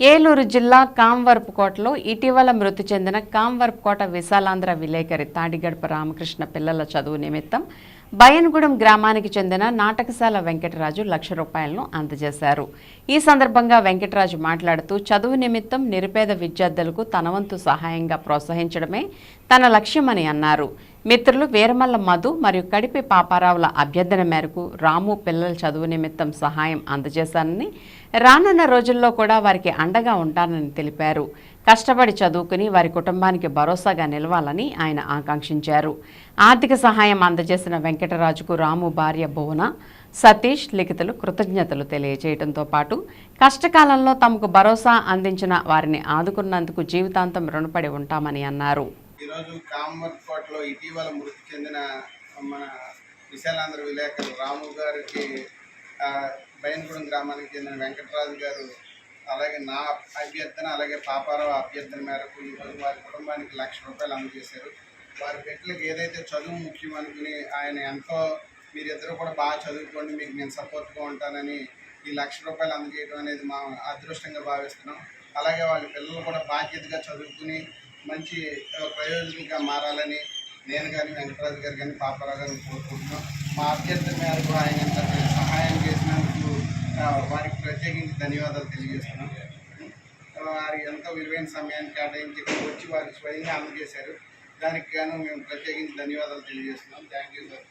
ఏలూరు జిల్లా కాంవరపుకోటలో ఇటీవల మృతి చెందిన కాంవరపుకోట విశాలాంధ్ర విలేకరి తాడిగడప రామకృష్ణ పిల్లల చదువు నిమిత్తం బయన్గూడెం గ్రామానికి చెందిన నాటకశాల వెంకటరాజు లక్ష రూపాయలను అందజేశారు. ఈ సందర్భంగా వెంకటరాజు మాట్లాడుతూ చదువు నిమిత్తం నిరుపేద విద్యార్థులకు తనవంతు సహాయంగా ప్రోత్సహించడమే తన లక్ష్యమని అన్నారు. మిత్రులు వీరమల్ల మధు మరియు కడిపి పాపారావుల అభ్యర్థన మేరకు రాము పిల్లల చదువు నిమిత్తం సహాయం అందజేశానని రానున్న రోజుల్లో కూడా వారికి అండగా ఉంటానని తెలిపారు. కష్టపడి చదువుకుని వారి కుటుంబానికి భరోసాగా నిలవాలని ఆయన ఆకాంక్షించారు. ఆర్థిక సహాయం అందజేసిన వెంకటరాజుకు రాము భార్య భువన సతీష్ లిఖితులు కృతజ్ఞతలు తెలియజేయడంతో పాటు కష్టకాలంలో తమకు భరోసా అందించిన వారిని ఆదుకున్నందుకు జీవితాంతం రుణపడి ఉంటామని అన్నారు. ఈరోజు కామర్కోటలో ఇటీవల మృతి చెందిన మన విశాలాంధ్ర విలేకరు రాము గారికి ఆ, బయన్గూడెం గ్రామానికి చెందిన వెంకటరాజు గారు అలాగే నా అభ్యర్థన అలాగే పాపారావు అభ్యర్థన మేరకు ఈరోజు వారి కుటుంబానికి లక్ష రూపాయలు అందజేశారు. వారి బిడ్డలకు ఏదైతే చదువు ముఖ్యం అనుకుని ఆయన ఎంతో మీరిద్దరూ కూడా బాగా చదువుకోండి మీకు నేను సపోర్ట్గా ఉంటానని ఈ లక్ష రూపాయలు అందజేయడం అనేది మా అదృష్టంగా భావిస్తున్నాం. అలాగే వాళ్ళ పిల్లలు కూడా బాధ్యతగా చదువుకుని మంచి ప్రయోజనంగా మారాలని నేను కానీ వెంకటరాజు గారు కానీ పాపారావు గారిని కోరుకుంటున్నాం. మా అభ్యర్థి మేరకు ఆయన ఇంత సహాయం చేసినందుకు వారికి ప్రత్యేకించి ధన్యవాదాలు తెలియజేస్తున్నాం. వారి ఎంతో విలువైన సమయాన్ని కేటాయించి వచ్చి వారికి స్వయంగా అందజేశారు. దానికి గాను మేము ప్రత్యేకించి ధన్యవాదాలు తెలియజేస్తున్నాం. Thank you sir.